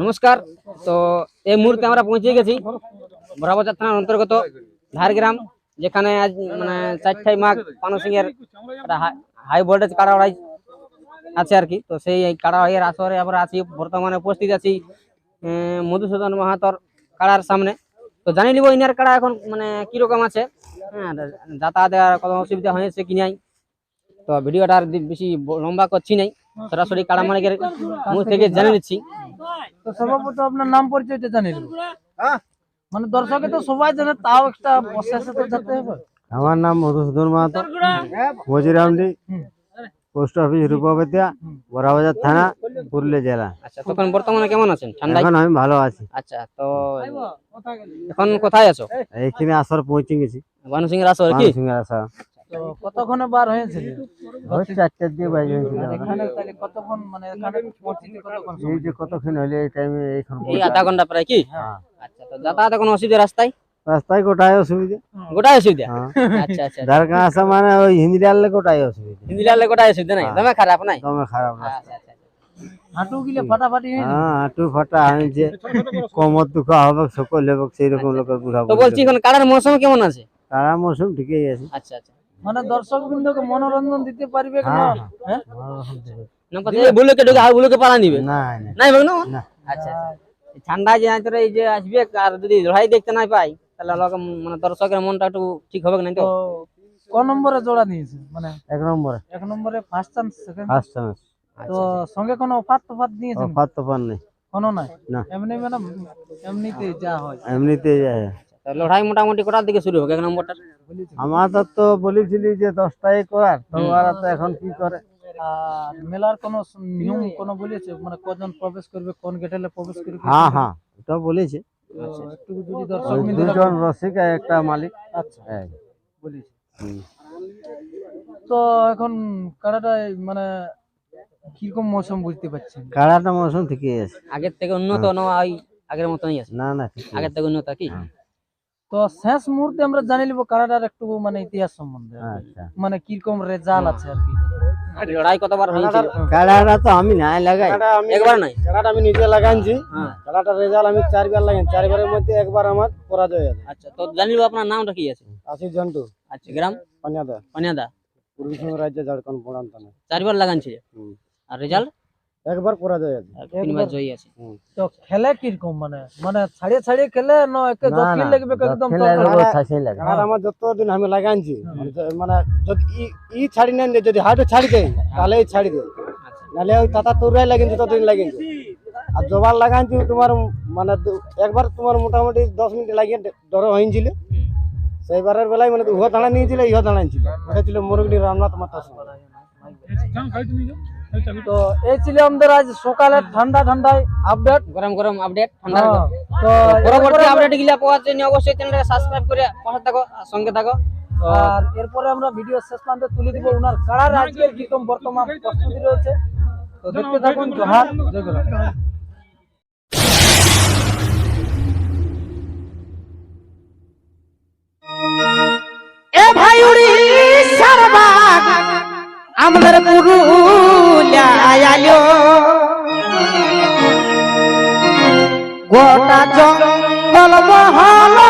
নমস্কার। তো এই মুহূর্তে আমরা পৌঁছে গেছি বড়াবাজার থানার অন্তর্গত ধারগ্রাম, যেখানে আজ মানে চারটাই মাঘ পানু সিং এর হাই ভোল্টেজ কাড়া আছে আর কি। তো সেই কাড়াড়াইয়ের আসরে আমরা আছি, বর্তমানে উপস্থিত আছি মধুসূদন মাহাতর কাড়ার সামনে। তো জানি নিব ইনার কাড়া এখন মানে কীরকম আছে হ্যাঁ যাতায়াতের কোনো অসুবিধা হয়েছে কি নাই। তো ভিডিওটা আর বেশি লম্বা করছি নাই, সরাসরি কাড়া মালিকের মুখ থেকে জেনে নিচ্ছি। তো সর্বপ্রথম আপনার নাম পরিচয়টা জানিয়ে দেবো মানে দর্শকে তো সবাই জানে তাও একটা প্রসেসে তো যেতে হবে। আমার নাম মধুসূদন মাহাতো মজিরামডি পোস্ট অফিস রূপবেতিয়া বড়াবাজার থানা পুরুলিয়া জেলা। আচ্ছা তখন বর্তমানে কেমন আছেন? ঠান্ডায়? এখন আমি ভালো আছি। আচ্ছা তো এখন কোথায় আছো? এইখানে আসার পৌঁছে গেছি। বানু সিং এর কি? সিংহার আসা তো কতক্ষণে বার হয়েছিল? ওই চারটার দিয়ে বাইরে হয়েছিল। এখানে তাহলে কতক্ষণ মানে এখানে পৌঁছতে কতক্ষণ এই যে কতক্ষণ হইলে এই টাইমে এইখান এই আধা ঘণ্টা প্রায় কি? হ্যাঁ। আচ্ছা তো যাতায়াতে কোনো অসুবিধা রাস্তায়? রাস্তায় গোটায় অসুবিধা। গোটাই অসুবিধা? হ্যাঁ। আচ্ছা আচ্ছা আসা মানে ওই হিন্দি ডাললে গোটাই অসুবিধা। হিন্দি লাগলে অসুবিধা নাই? দমে খারাপ নাই? দমে খারাপ না আচ্ছা আচ্ছা আচ্ছা। হাঁটু গিলে ফাটাফাটি হয়ে হ্যাঁ হাঁটু ফাটা হয়েছে। কোমর দুঃখ হবে সকল হবে সেই রকম লোকের বুড়া তো বলছি এখন কালার মৌসুম কেমন আছে? তারা মৌসুম ঠিকই আছে। আচ্ছা আচ্ছা। মানে দর্শক বিন্দুকে মনোরঞ্জন দিতে পারবে কি না? হ্যাঁ, হ্যাঁ? বুলোকে ঢুকে আর বুলোকে পালা নিবে। না না। নাই ভাগ না। না। আচ্ছা আচ্ছা। এই যে আন্তরে এই যে আসবে আর যদি লড়াই দেখতে না পাই তাহলে লোক মানে দর্শকের মনটা একটু ঠিক হবে না তো? তো ক নম্বরে জোড়া নিয়েছে? মানে এক নম্বরে। এক নম্বরে first chance second first chance তো সঙ্গে কোনো অফার তোফার দিয়েছেন? অফার পান নেই। কোনো নাই? না। এমনি মানে এমনিতেই যা হয়। এমনিতে যায় তো লড়াই মোটামুটি কটার দিকে শুরু হবে এক নম্বরটা। আমাদের তো বলেছিলি যে দশটায় করার তো ওরা তো এখন কি করে? আর মেলার কোনো নিয়ম কোনো বলেছে? মানে কজন প্রবেশ করবে কোন গেটে প্রবেশ করবে? হ্যাঁ হ্যাঁ ওটা বলেছে। একটু যদি দর্শক ওই দুজন রসিক আর একটা মালিক। আচ্ছা বলেছে। তো এখন কাড়াটা মানে কীরকম মৌসুম বুঝতে পারছেন? কাড়াটা মৌসুম ঠিকই আছে। আগের থেকে উন্নত না আগের মতনই আছে? না না আগের থেকে উন্নত কি? হ্যাঁ। তো শেষ মুহূর্তে আমরা জানি নিব কাড়াটার একটু মানে ইতিহাস সম্বন্ধে। আচ্ছা। মানে কীরকম রেজাল্ট আছে আর কি। লড়াই কতবার হয়েছিল? কাড়াটা তো আমি নাই লাগাই। একবার নাই কাড়াটা আমি নিজে লাগাইছি। হ্যাঁ। রেজাল্ট আমি চারবার লাগাই চারবারের মধ্যে একবার আমার পরাজয় আছে আচ্ছা তো জানিব আপনার নামটা কি আছে? আশিস জন্টু। আচ্ছা গ্রাম? পানিয়াদা পানিয়াদা পূর্বী সিংহ রাজ্য ঝাড়খণ্ড পোড়ান থানা চারবার লাগানছিল আর রেজাল্ট একবার পরাজয় আছে তিনবার জয়ী আছে। তো খেলে কীরকম মানে? মানে ছাড়িয়ে ছাড়িয়ে খেলে না একে দক্ষিণ লাগবে একদম। কাড়াটা আমার যতদিন আমি লাগাইছি মানে যদি ই- ছাড়ি নেন যদি হাটে ছাড়ি দেয় তাহলে ছাড়ি দেয়। আচ্ছা। নাহলে ওই তাতা তোরাই লাগিয়েছি ততদিন লাগিয়েছি আর জবার লাগাইছি তোমার মানে একবার তোমার মোটামুটি দশ মিনিট লাগিয়ে ডর হয়েছিল সেইবারের বেলায় মানে উহ দাঁড়া নিয়েছিল ইহ দাঁড়াইছিল ওটা ছিল মুরগি রামনাথ মাতা তো এই ছিল আমাদের আজ সকালে ঠান্ডা ঠান্ডায় আপডেট গরম গরম আপডেট ঠান্ডা তো পরবর্তী আপডেটগুলা পাওয়ার জন্য অবশ্যই চ্যানেলটাকে সাবস্ক্রাইব করে পাশে থাকো আর সঙ্গে থাকো। আর এরপরে আমরা ভিডিও শেষ প্রান্তে তুলে দিব ওনার কাড়ার আজকের কীরকম বর্তমান প্রস্তুতি রয়েছে। তো দেখতে থাকুন জোহার। জয় ভাই উড়িষ্যার বাঘ। amlar puru la ayalo gota jong bolo mohalo